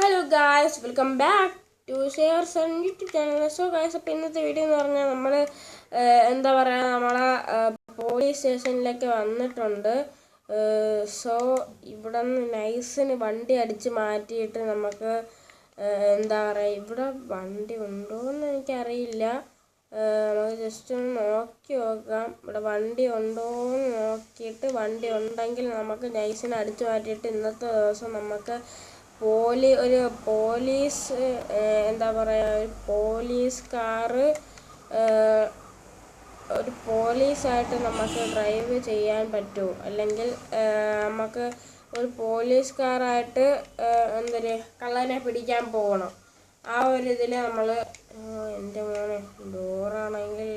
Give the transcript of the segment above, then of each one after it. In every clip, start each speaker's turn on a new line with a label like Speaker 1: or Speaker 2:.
Speaker 1: Hello guys welcome back to share sun YouTube channel so guys അപ്പോൾ ഇന്നത്തെ video എന്ന് പറഞ്ഞാൽ നമ്മൾ എന്താ പറയുക നമ്മളെ പോലീസ് സ്റ്റേഷനിലേക്ക് വന്നിട്ടുണ്ട്. സോ ഇവിടെ നിന്ന് നൈസിന് വണ്ടി അടിച്ച് മാറ്റിയിട്ട് നമുക്ക് എന്താ പറയുക ഇവിടെ വണ്ടി ഉണ്ടോ എന്ന് എനിക്കറിയില്ല നമുക്ക് ജസ്റ്റ് ഒന്ന് നോക്കി നോക്കാം. ഇവിടെ വണ്ടി ഉണ്ടോ എന്ന് നോക്കിയിട്ട് വണ്ടി ഉണ്ടെങ്കിൽ നമുക്ക് നൈസിനെ അടിച്ചു മാറ്റിയിട്ട് ഇന്നത്തെ ദിവസം നമുക്ക് പോലീ ഒരു പോലീസ് എന്താ പറയുക ഒരു പോലീസ് കാറ് ഒരു പോലീസായിട്ട് നമുക്ക് ഡ്രൈവ് ചെയ്യാൻ പറ്റുമോ അല്ലെങ്കിൽ നമുക്ക് ഒരു പോലീസ് കാറായിട്ട് എന്തൊരു കള്ളനെ പിടിക്കാൻ പോകണം. ആ ഒരു ഇതിൽ നമ്മൾ എന്റെ മോനെ ഡോറാണെങ്കിൽ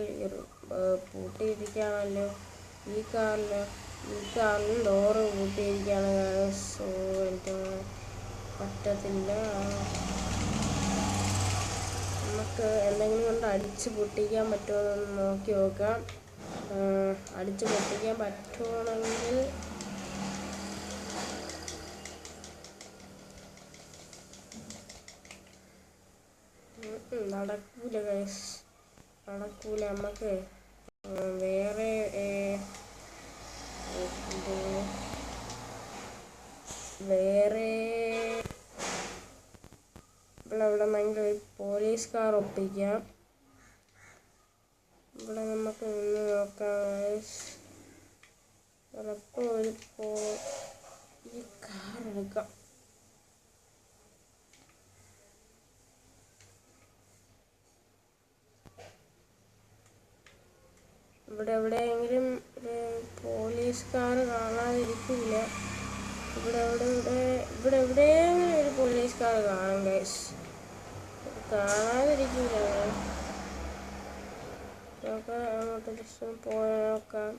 Speaker 1: പൂട്ടിയിരിക്കുകയാണല്ലോ. ഈ കാറിൽ ഈ കാറിലും ഡോറ് പൂട്ടിയിരിക്കുകയാണ്. സോ എന്റെ മോനെ. പറ്റത്തില്ല. നമുക്ക് എന്തെങ്കിലും കൊണ്ട് അടിച്ച് പൊട്ടിക്കാൻ പറ്റുമോ എന്ന് നോക്കി നോക്കാം. അടിച്ച് പൊട്ടിക്കാൻ പറ്റുവാണെങ്കിൽ നടക്കൂല നടക്കൂല നമുക്ക് വേറെ വേറെ ഇവിടെ അവിടെ ഒരു പോലീസ് കാർ ഒപ്പിക്കാം. ഇവിടെ നമുക്ക് നിന്ന് നോക്കാം. ചിലപ്പോൾ ഒരു പോ ഈ കാർ എടുക്കാം. ഇവിടെ എവിടെയെങ്കിലും പോലീസ് കാർ കാണാതിരിക്കില്ല. ഇവിടെ ഇവിടെ ഇവിടെ എവിടെയെങ്കിലും ഒരു പോലീസ് കാർ കാണും ഗൈസ് കാണാതിരിക്കില്ല നമുക്ക് അങ്ങോട്ട് ജസ്റ്റ് പോയി നോക്കാം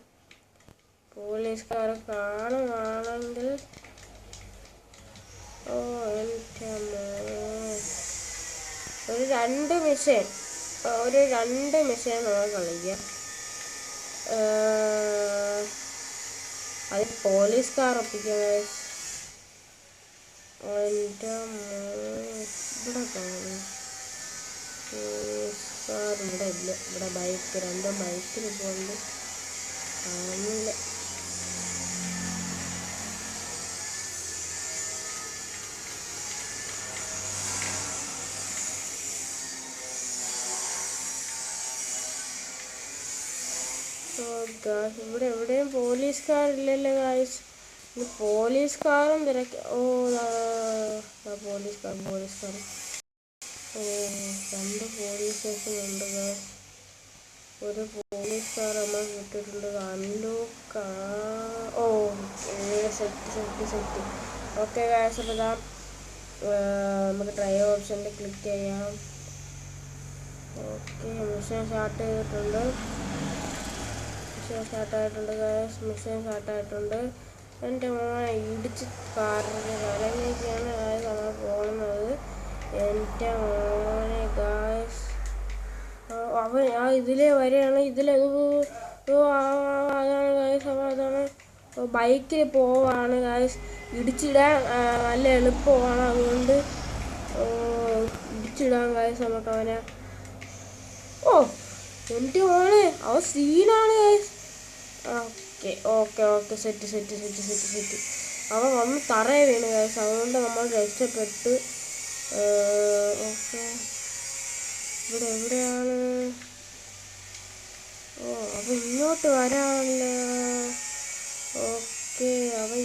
Speaker 1: പോലീസ് കാർ കാണുവാണെങ്കിൽ ഓ എന്റെ. ഒരു രണ്ട് മിഷൻ ഒരു രണ്ട് മിഷൻ നമ്മൾ കളിക്കാം അത് പോലീസ് കാർ ഒപ്പിക്കാം guys. എന്റെ. ഇവിടെ കാണും പോലീസ് കാർ ഇവിടെ ബൈക്ക് രണ്ട് ബൈക്കിൽ പോകുന്നത് കാണുന്നില്ല ഇവിടെ എവിടെയും പോലീസുകാരില്ലല്ലോ ഗായ്സ് ഇത് പോലീസുകാരും തിരക്ക് ഓ പോലീസുകാരൻ പോലീസുകാരൻ ഓ രണ്ട് പോലീസ് സ്റ്റേഷൻ ഉണ്ട് ഗായ്സ് ഒരു പോലീസ് കാർ നമ്മൾ വിട്ടിട്ടുണ്ട് കണ്ടു. ഓ set set set. Okay guys അപ്പോൾ ഇതാ നമുക്ക് ഡ്രൈവ് ഓപ്ഷനിൽ ക്ലിക്ക് ചെയ്യാം. ഓക്കെ മിഷൻ സ്റ്റാർട്ട് ചെയ്തിട്ടുണ്ട്. മിഷൻ സ്റ്റാർട്ടായിട്ടുണ്ട് ഗായസ് മിഷൻ സ്റ്റാർട്ടായിട്ടുണ്ട് എന്റെ മോനെ ഇടിച്ച് കാറിന്റെ കലങ്ങിയൊക്കെയാണ് ഗായസ് നമ്മൾ പോകുന്നത് എന്റെ മോനെ ഗായസ് അവൻ ആ ഇതിലെ വരെയാണ് ഇതിലെ അതാണ് ഗായസ് അപ്പോൾ അതാണ്. ബൈക്കിൽ പോവാണ് ഗായസ് ഇടിച്ചിടാൻ നല്ല എളുപ്പമാണ് അതുകൊണ്ട് ഇടിച്ചിടാൻ ഗായസ് നമുക്ക് അവനെ. ഓ എന്റെ മോനെ അവ സീനാണ് okay okay okay set set set set set അവൻ വന്ന് തറയെ വീണ് ഗൈസ് അതുകൊണ്ട് നമ്മൾ രക്ഷപ്പെട്ട്. ഓക്കെ ഇവിടെ എവിടെയാണ് ഓ അവ ഇങ്ങോട്ട് വരാണല്ലോ ഓക്കെ അവൻ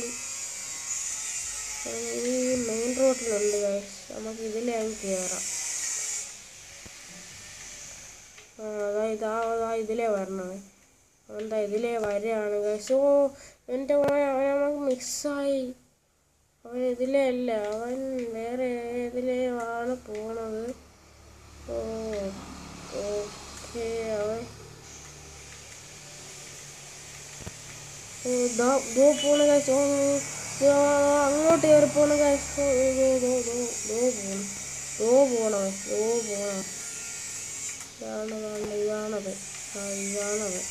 Speaker 1: ഈ മെയിൻ റോഡിലുണ്ട് നമുക്ക് ഇതിലേ കയറാം അതായത് ആ, ഇതിലേ വരണത്. എന്താ ഇതിലേ വരികയാണ് ഗൈസ് ഓ എന്റെ മോനെ അവൻ നമുക്ക് മിക്സായി അവൻ ഇതിലേ അല്ല അവൻ വേറെ ഇതിലേ ആണ് പോണത്? ഓ ഓക്കെ അവൻ ദോ പോണ കാശ് അങ്ങോട്ട് കയറി പോണ കാശ് ദോ പോണ ദോ പോണ ഇതാണ് ഇതാണ് ഇതാണത് ആ ഇതാണത്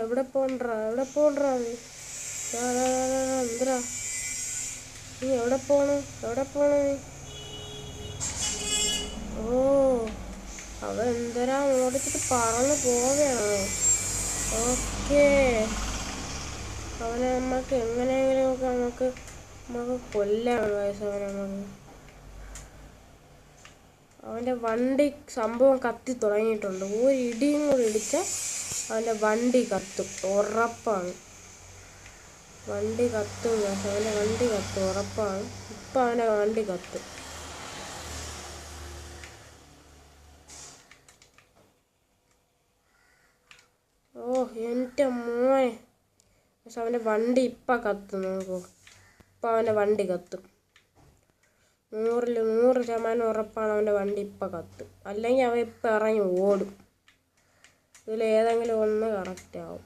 Speaker 1: എവിടെ പോണ്ടാ എവിടെ പോണ്ടാ നീ എവിടെ പോണു എവിടെ പോണു നീ ഓ അവ എന്തരാ ഓടിച്ചിട്ട് പറന്ന് പോവുകയാണ്? ഓക്കേ. അവനെ നമുക്ക് എങ്ങനെയെങ്കിലും ഒക്കെ നമുക്ക് നമുക്ക് കൊല്ലാണ് വയസ്സ് അവനെ നമുക്ക് അവന്റെ വണ്ടി സംഭവം കത്തി തുടങ്ങിയിട്ടുണ്ട്. ഒരു ഇടിയും കൂടി ഇടിച്ചാൽ അവന്റെ വണ്ടി കത്തും. ഉറപ്പാണ്. വണ്ടി കത്തും അവന്റെ വണ്ടി കത്തും. ഉറപ്പാണ്. ഇപ്പം അവന്റെ വണ്ടി കത്തും ഓ എന്റെ മോനെ. പക്ഷെ അവന്റെ വണ്ടി ഇപ്പം കത്തും നോക്കൂ. ഇപ്പം അവന്റെ വണ്ടി കത്തും. നൂറിൽ നൂറ് ശതമാനം ഉറപ്പാണ് അവന്റെ വണ്ടി ഇപ്പം കത്തും. അല്ലെങ്കിൽ അവൻ ഇപ്പം ഇറങ്ങി ഓടും. ഇതിലേതെങ്കിലും ഒന്ന് കറക്റ്റ് ആവും.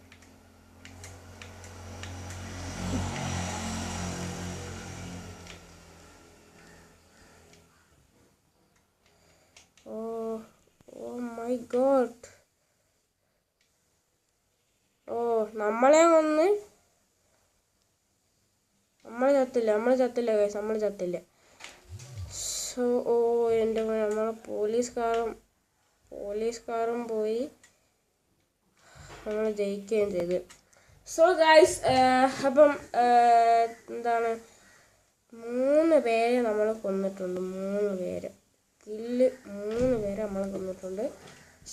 Speaker 1: ഓ ഓ മൈ ഗോഡ് ഓ നമ്മളെ ഒന്ന് നമ്മൾ ചത്തില്ല നമ്മൾ ചത്തില്ല കേസ് നമ്മൾ ചത്തില്ല. സോ ഓ എന്റെ നമ്മളെ പോലീസുകാരും പോലീസുകാരും പോയി നമ്മൾ ജയിക്കുകയും ചെയ്ത്. സോ ഗായ്സ് അപ്പം എന്താണ്? മൂന്ന് പേരെ നമ്മൾ കൊന്നിട്ടുണ്ട് മൂന്ന് പേര്. കില്ല് മൂന്ന് പേരെ നമ്മൾ കൊന്നിട്ടുണ്ട്.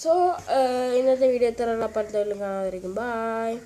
Speaker 1: സോ ഇന്നത്തെ വീഡിയോ എത്ര ഉള്ള. പലതെങ്കിലും കാണാതിരിക്കും. ബായ്